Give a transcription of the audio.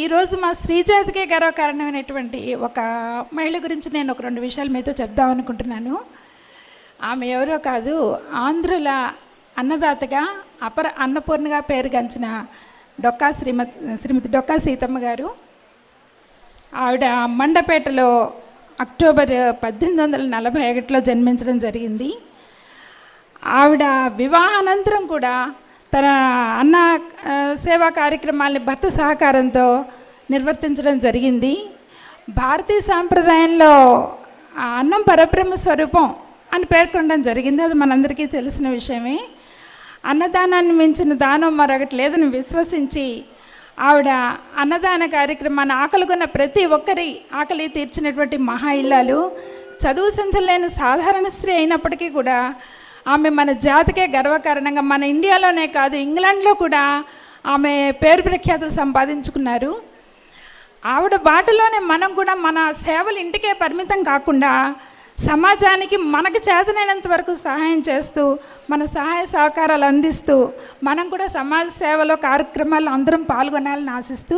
ఈరోజు మా శ్రీజాతికే గర్వకారణమైనటువంటి ఒక మహిళ గురించి నేను ఒక రెండు విషయాలు మీతో చెప్దాం అనుకుంటున్నాను. ఆమె ఎవరో కాదు ఆంధ్రుల అన్నదాతగా అపర అన్నపూర్ణగా పేరుగాంచిన డొక్కా శ్రీమతి శ్రీమతి డొక్కా సీతమ్మ గారు. ఆవిడ మండపేటలో అక్టోబర్ పద్దెనిమిది వందల నలభై ఒకటిలో జన్మించడం జరిగింది. ఆవిడ వివాహానంతరం కూడా తన అన్న సేవా కార్యక్రమాల్ని భర్త సహకారంతో నిర్వర్తించడం జరిగింది. భారతీయ సాంప్రదాయంలో ఆ అన్నం పరబ్రహ్మ స్వరూపం అని పేర్కొనడం జరిగింది. అది మనందరికీ తెలిసిన విషయమే. అన్నదానాన్ని మించిన దానం మరొకటి లేదని విశ్వసించి ఆవిడ అన్నదాన కార్యక్రమాన్ని ఆకలిగొన్న ప్రతి ఒక్కరి ఆకలి తీర్చినటువంటి మహా ఇల్లాలు. చదువు సంచలేని సాధారణ స్త్రీ అయినప్పటికీ కూడా ఆమె మన జాతికే గర్వకారణంగా మన ఇండియాలోనే కాదు ఇంగ్లాండ్లో కూడా ఆమె పేరు ప్రఖ్యాతులు సంపాదించుకున్నారు. ఆవిడ బాటలోనే మనం కూడా మన సేవలు ఇంటికే పరిమితం కాకుండా సమాజానికి మనకు చేతనైనంత వరకు సహాయం చేస్తూ మన సహాయ సహకారాలు అందిస్తూ మనం కూడా సమాజ సేవలో కార్యక్రమాల్లో అందరం పాల్గొనాలని ఆశిస్తూ